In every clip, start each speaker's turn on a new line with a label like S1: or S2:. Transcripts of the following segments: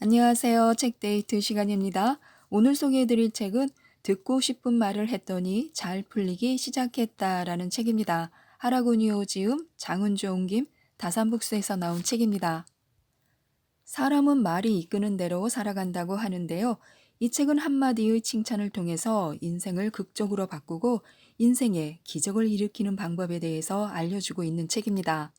S1: 안녕하세요. 책데이트 시간입니다. 오늘 소개해드릴 책은 듣고 싶은 말을 했더니 잘 풀리기 시작했다라는 책입니다. 하라고니오 지음, 장은조 옮김, 다산북스에서 나온 책입니다. 사람은 말이 이끄는 대로 살아간다고 하는데요. 이 책은 한마디의 칭찬을 통해서 인생을 극적으로 바꾸고 인생에 기적을 일으키는 방법에 대해서 알려주고 있는 책입니다.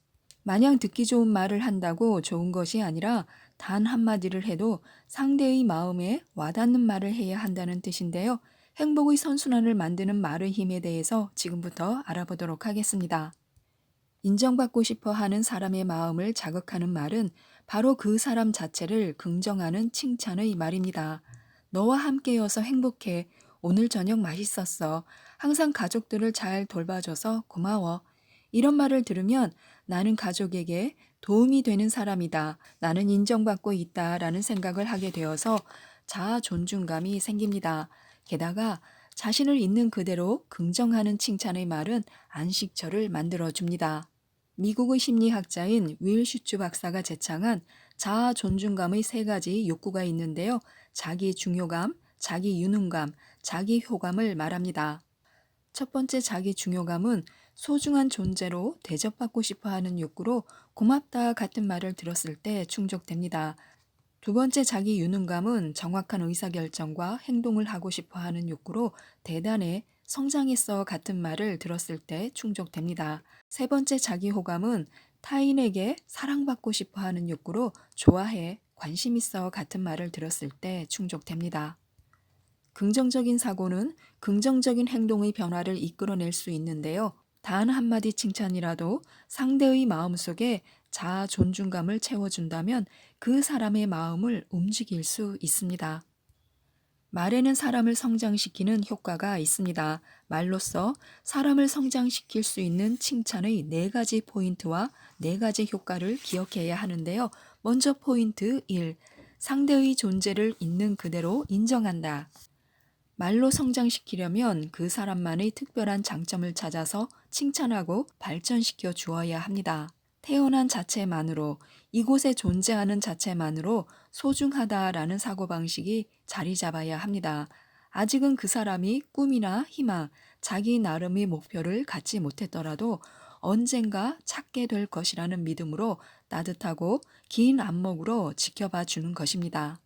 S1: 마냥 듣기 좋은 말을 한다고 좋은 것이 아니라 단 한마디를 해도 상대의 마음에 와닿는 말을 해야 한다는 뜻인데요. 행복의 선순환을 만드는 말의 힘에 대해서 지금부터 알아보도록 하겠습니다. 인정받고 싶어 하는 사람의 마음을 자극하는 말은 바로 그 사람 자체를 긍정하는 칭찬의 말입니다. 너와 함께여서 행복해. 오늘 저녁 맛있었어. 항상 가족들을 잘 돌봐줘서 고마워. 이런 말을 들으면 나는 가족에게 도움이 되는 사람이다. 나는 인정받고 있다. 라는 생각을 하게 되어서 자아 존중감이 생깁니다. 게다가 자신을 있는 그대로 긍정하는 칭찬의 말은 안식처를 만들어줍니다. 미국의 심리학자인 윌 슈츠 박사가 제창한 자아 존중감의 세 가지 욕구가 있는데요. 자기 중요감, 자기 유능감, 자기 효감을 말합니다. 첫 번째 자기 중요감은 소중한 존재로 대접받고 싶어 하는 욕구로 고맙다 같은 말을 들었을 때 충족됩니다. 두 번째 자기 유능감은 정확한 의사결정과 행동을 하고 싶어 하는 욕구로 대단해 성장했어 같은 말을 들었을 때 충족됩니다. 세 번째 자기 호감은 타인에게 사랑받고 싶어 하는 욕구로 좋아해 관심 있어 같은 말을 들었을 때 충족됩니다. 긍정적인 사고는 긍정적인 행동의 변화를 이끌어낼 수 있는데요. 단 한마디 칭찬이라도 상대의 마음속에 자아 존중감을 채워준다면 그 사람의 마음을 움직일 수 있습니다. 말에는 사람을 성장시키는 효과가 있습니다. 말로써 사람을 성장시킬 수 있는 칭찬의 네 가지 포인트와 네 가지 효과를 기억해야 하는데요. 먼저 포인트 1. 상대의 존재를 있는 그대로 인정한다. 말로 성장시키려면 그 사람만의 특별한 장점을 찾아서 칭찬하고 발전시켜 주어야 합니다. 태어난 자체만으로 이곳에 존재하는 자체만으로 소중하다라는 사고방식이 자리 잡아야 합니다. 아직은 그 사람이 꿈이나 희망, 자기 나름의 목표를 갖지 못했더라도 언젠가 찾게 될 것이라는 믿음으로 따뜻하고 긴 안목으로 지켜봐 주는 것입니다.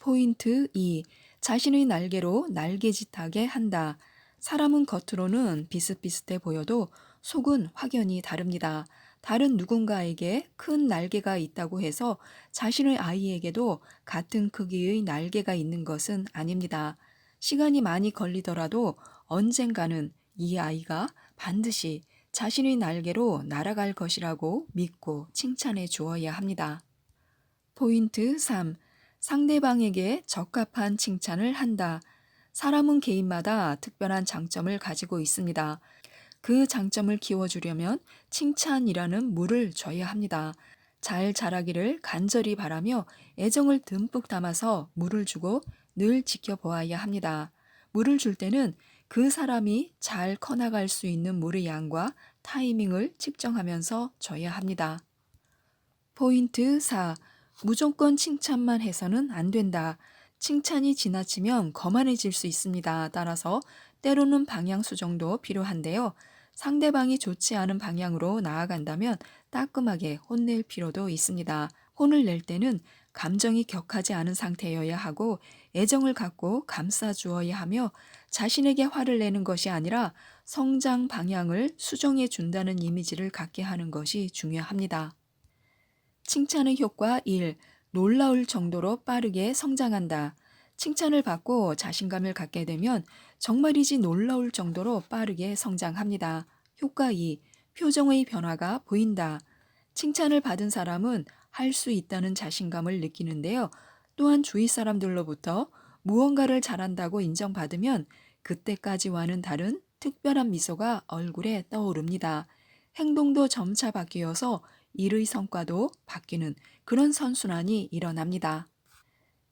S1: 포인트 2. 자신의 날개로 날개짓하게 한다. 사람은 겉으로는 비슷비슷해 보여도 속은 확연히 다릅니다. 다른 누군가에게 큰 날개가 있다고 해서 자신의 아이에게도 같은 크기의 날개가 있는 것은 아닙니다. 시간이 많이 걸리더라도 언젠가는 이 아이가 반드시 자신의 날개로 날아갈 것이라고 믿고 칭찬해 주어야 합니다. 포인트 3. 상대방에게 적합한 칭찬을 한다. 사람은 개인마다 특별한 장점을 가지고 있습니다. 그 장점을 키워주려면 칭찬이라는 물을 줘야 합니다. 잘 자라기를 간절히 바라며 애정을 듬뿍 담아서 물을 주고 늘 지켜보아야 합니다. 물을 줄 때는 그 사람이 잘 커나갈 수 있는 물의 양과 타이밍을 측정하면서 줘야 합니다. 포인트 4. 무조건 칭찬만 해서는 안 된다. 칭찬이 지나치면 거만해질 수 있습니다. 따라서 때로는 방향 수정도 필요한데요. 상대방이 좋지 않은 방향으로 나아간다면 따끔하게 혼낼 필요도 있습니다. 혼을 낼 때는 감정이 격하지 않은 상태여야 하고 애정을 갖고 감싸 주어야 하며 자신에게 화를 내는 것이 아니라 성장 방향을 수정해 준다는 이미지를 갖게 하는 것이 중요합니다. 칭찬의 효과 1. 놀라울 정도로 빠르게 성장한다. 칭찬을 받고 자신감을 갖게 되면 정말이지 놀라울 정도로 빠르게 성장합니다. 효과 2. 표정의 변화가 보인다. 칭찬을 받은 사람은 할 수 있다는 자신감을 느끼는데요. 또한 주위 사람들로부터 무언가를 잘한다고 인정받으면 그때까지와는 다른 특별한 미소가 얼굴에 떠오릅니다. 행동도 점차 바뀌어서 일의 성과도 바뀌는 그런 선순환이 일어납니다.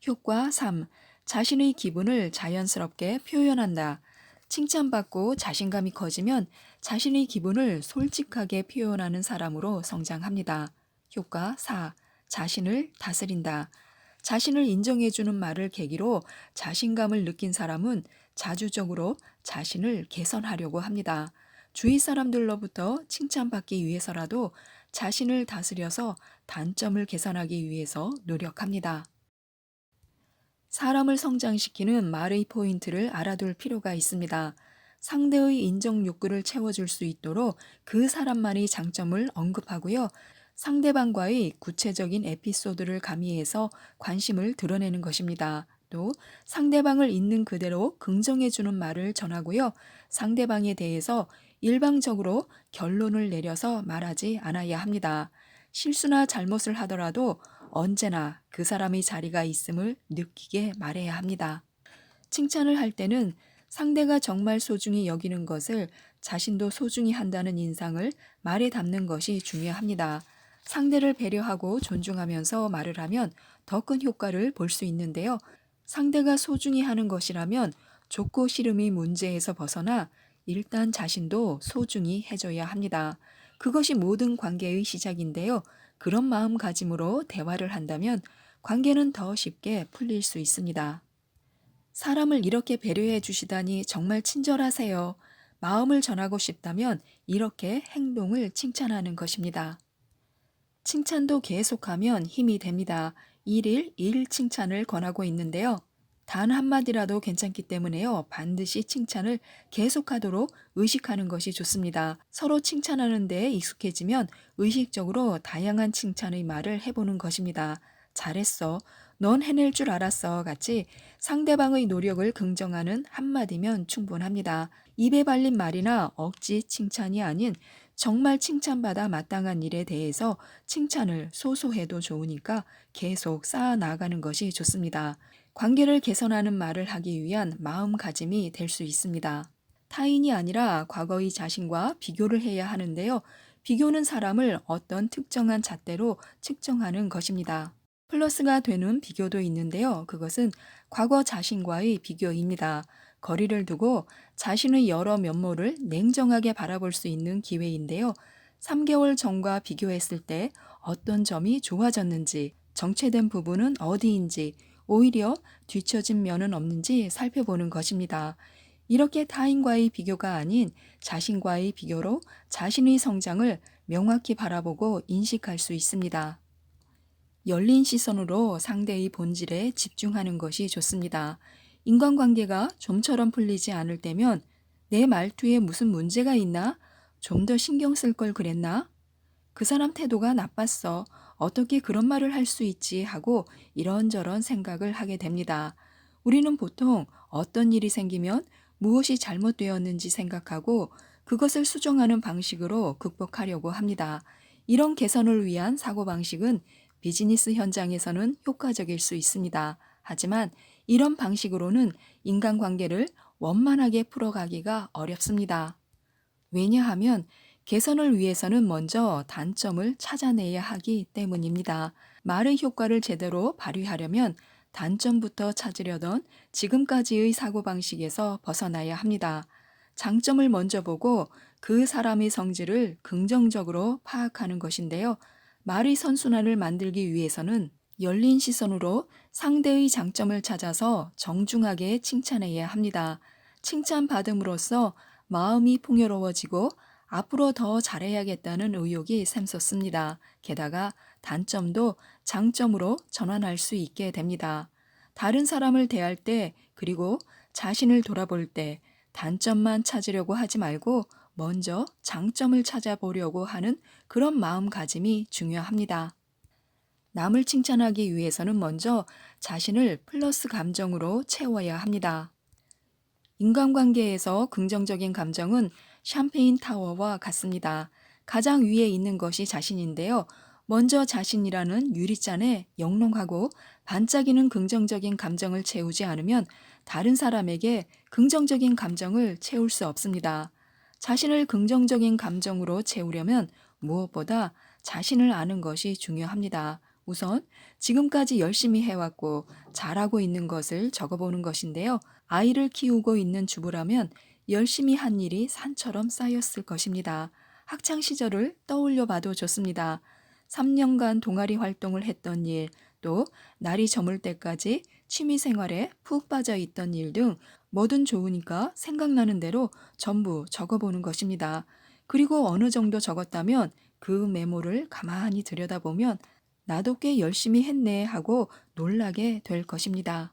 S1: 효과 3. 자신의 기분을 자연스럽게 표현한다. 칭찬받고 자신감이 커지면 자신의 기분을 솔직하게 표현하는 사람으로 성장합니다. 효과 4. 자신을 다스린다. 자신을 인정해주는 말을 계기로 자신감을 느낀 사람은 자주적으로 자신을 개선하려고 합니다. 주위 사람들로부터 칭찬받기 위해서라도 자신을 다스려서 단점을 개선하기 위해서 노력합니다. 사람을 성장시키는 말의 포인트를 알아둘 필요가 있습니다. 상대의 인정 욕구를 채워줄 수 있도록 그 사람만의 장점을 언급하고요. 상대방과의 구체적인 에피소드를 가미해서 관심을 드러내는 것입니다. 또 상대방을 있는 그대로 긍정해주는 말을 전하고요. 상대방에 대해서 일방적으로 결론을 내려서 말하지 않아야 합니다. 실수나 잘못을 하더라도 언제나 그 사람의 자리가 있음을 느끼게 말해야 합니다. 칭찬을 할 때는 상대가 정말 소중히 여기는 것을 자신도 소중히 한다는 인상을 말에 담는 것이 중요합니다. 상대를 배려하고 존중하면서 말을 하면 더 큰 효과를 볼 수 있는데요. 상대가 소중히 하는 것이라면 좋고 싫음이 문제에서 벗어나 일단 자신도 소중히 해줘야 합니다. 그것이 모든 관계의 시작인데요. 그런 마음가짐으로 대화를 한다면 관계는 더 쉽게 풀릴 수 있습니다. 사람을 이렇게 배려해 주시다니 정말 친절하세요. 마음을 전하고 싶다면 이렇게 행동을 칭찬하는 것입니다. 칭찬도 계속하면 힘이 됩니다. 일일 일 칭찬을 권하고 있는데요. 단 한마디라도 괜찮기 때문에요. 반드시 칭찬을 계속하도록 의식하는 것이 좋습니다. 서로 칭찬하는 데 익숙해지면 의식적으로 다양한 칭찬의 말을 해보는 것입니다. 잘했어. 넌 해낼 줄 알았어. 같이 상대방의 노력을 긍정하는 한마디면 충분합니다. 입에 발린 말이나 억지 칭찬이 아닌 정말 칭찬받아 마땅한 일에 대해서 칭찬을 소소해도 좋으니까 계속 쌓아 나가는 것이 좋습니다. 관계를 개선하는 말을 하기 위한 마음가짐이 될 수 있습니다. 타인이 아니라 과거의 자신과 비교를 해야 하는데요. 비교는 사람을 어떤 특정한 잣대로 측정하는 것입니다. 플러스가 되는 비교도 있는데요. 그것은 과거 자신과의 비교입니다. 거리를 두고 자신의 여러 면모를 냉정하게 바라볼 수 있는 기회인데요. 3개월 전과 비교했을 때 어떤 점이 좋아졌는지, 정체된 부분은 어디인지, 오히려 뒤처진 면은 없는지 살펴보는 것입니다. 이렇게 타인과의 비교가 아닌 자신과의 비교로 자신의 성장을 명확히 바라보고 인식할 수 있습니다. 열린 시선으로 상대의 본질에 집중하는 것이 좋습니다. 인간관계가 좀처럼 풀리지 않을 때면 내 말투에 무슨 문제가 있나? 좀 더 신경 쓸 걸 그랬나? 그 사람 태도가 나빴어. 어떻게 그런 말을 할 수 있지? 하고 이런저런 생각을 하게 됩니다. 우리는 보통 어떤 일이 생기면 무엇이 잘못되었는지 생각하고 그것을 수정하는 방식으로 극복하려고 합니다. 이런 개선을 위한 사고방식은 비즈니스 현장에서는 효과적일 수 있습니다. 하지만 이런 방식으로는 인간관계를 원만하게 풀어가기가 어렵습니다. 왜냐하면 개선을 위해서는 먼저 단점을 찾아내야 하기 때문입니다. 말의 효과를 제대로 발휘하려면 단점부터 찾으려던 지금까지의 사고방식에서 벗어나야 합니다. 장점을 먼저 보고 그 사람의 성질을 긍정적으로 파악하는 것인데요. 말의 선순환을 만들기 위해서는 열린 시선으로 상대의 장점을 찾아서 정중하게 칭찬해야 합니다. 칭찬받음으로써 마음이 풍요로워지고 앞으로 더 잘해야겠다는 의욕이 샘솟습니다. 게다가 단점도 장점으로 전환할 수 있게 됩니다. 다른 사람을 대할 때 그리고 자신을 돌아볼 때 단점만 찾으려고 하지 말고 먼저 장점을 찾아보려고 하는 그런 마음가짐이 중요합니다. 남을 칭찬하기 위해서는 먼저 자신을 플러스 감정으로 채워야 합니다. 인간관계에서 긍정적인 감정은 샴페인 타워와 같습니다. 가장 위에 있는 것이 자신인데요. 먼저 자신이라는 유리잔에 영롱하고 반짝이는 긍정적인 감정을 채우지 않으면 다른 사람에게 긍정적인 감정을 채울 수 없습니다. 자신을 긍정적인 감정으로 채우려면 무엇보다 자신을 아는 것이 중요합니다. 우선 지금까지 열심히 해왔고 잘하고 있는 것을 적어보는 것인데요. 아이를 키우고 있는 주부라면 열심히 한 일이 산처럼 쌓였을 것입니다. 학창 시절을 떠올려 봐도 좋습니다. 3년간 동아리 활동을 했던 일, 또 날이 저물 때까지 취미 생활에 푹 빠져 있던 일 등 뭐든 좋으니까 생각나는 대로 전부 적어보는 것입니다. 그리고 어느 정도 적었다면 그 메모를 가만히 들여다보면 나도 꽤 열심히 했네 하고 놀라게 될 것입니다.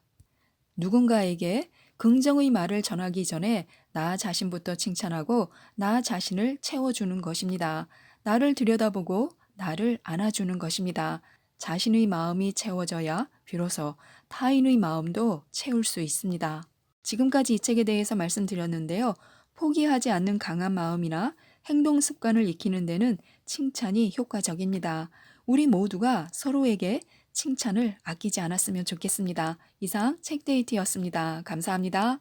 S1: 누군가에게 긍정의 말을 전하기 전에 나 자신부터 칭찬하고 나 자신을 채워주는 것입니다. 나를 들여다보고 나를 안아주는 것입니다. 자신의 마음이 채워져야 비로소 타인의 마음도 채울 수 있습니다. 지금까지 이 책에 대해서 말씀드렸는데요. 포기하지 않는 강한 마음이나 행동 습관을 익히는 데는 칭찬이 효과적입니다. 우리 모두가 서로에게 칭찬을 아끼지 않았으면 좋겠습니다. 이상 책데이트였습니다. 감사합니다.